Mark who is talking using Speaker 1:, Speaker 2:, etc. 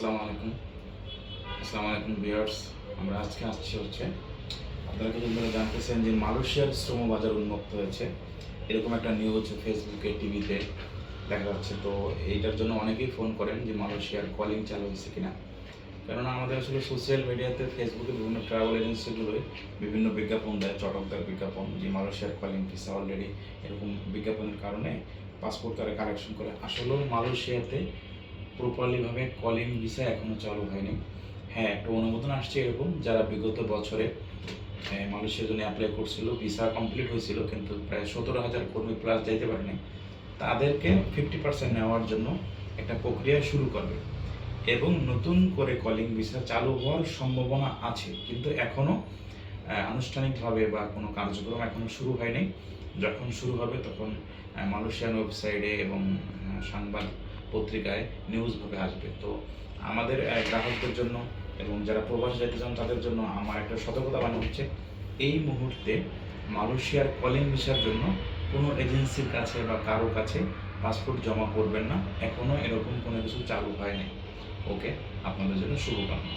Speaker 1: আসসালামু আলাইকুম। আসসালামু আলাইকুম, ভিউয়ার্স। আমরা আজকে আসছি হচ্ছে আপনারা জানতেছেন যে মালয়েশিয়ার শ্রম বাজার উন্মুক্ত হয়েছে। এরকম একটা নিউজ ফেসবুকে টিভিতে দেখা যাচ্ছে। তো এইটার জন্য অনেকেই ফোন করেন যে মালয়েশিয়ার কলিং চালু হয়েছে কিনা। কেননা আমাদের আসলে সোশ্যাল মিডিয়াতে ফেসবুকে বিভিন্ন ট্রাভেল এজেন্সিগুলোই বিভিন্ন বিজ্ঞাপন দেয়, চটকদার বিজ্ঞাপন, যে মালয়েশিয়ার কলিং ভিসা অলরেডি এরকম বিজ্ঞাপনের কারণে পাসপোর্ট তারা কালেকশন করে। আসলেও মালয়েশিয়াতে প্রপারলিভাবে কলিং ভিসা এখনও চালু হয়নি। হ্যাঁ একটা অনুমোদন আসছে এরকম যারা বিগত বছরে মালয়েশিয়ার জন্য অ্যাপ্লাই করছিল ভিসা কমপ্লিট হয়েছিল কিন্তু প্রায় সতেরো হাজার কর্মী প্লাস যাইতে পারেনি তাদেরকে ফিফটি পার্সেন্ট নেওয়ার জন্য একটা প্রক্রিয়া শুরু করবে। এবং নতুন করে কলিং ভিসা চালু হওয়ার সম্ভাবনা আছে কিন্তু এখনও আনুষ্ঠানিকভাবে বা কোনো কার্যক্রম এখনও শুরু হয়নি। যখন শুরু হবে তখন মালয়েশিয়ান ওয়েবসাইটে এবং আহ, সংবাদ পত্রিকায় নিউজভাবে আসবে। তো আমাদের গ্রাহকদের জন্য এবং যারা প্রবাস যেতে চান তাদের জন্য আমার একটা সতর্কতা বাণী হচ্ছে, এই মুহূর্তে মালয়েশিয়ার কলিং ভিসার জন্য কোনো এজেন্সির কাছে বা কারও কাছে পাসপোর্ট জমা করবেন না। এখনও এরকম কোনো কিছু চালু হয়নি। ওকে আপনাদের জন্য শুভকামনা।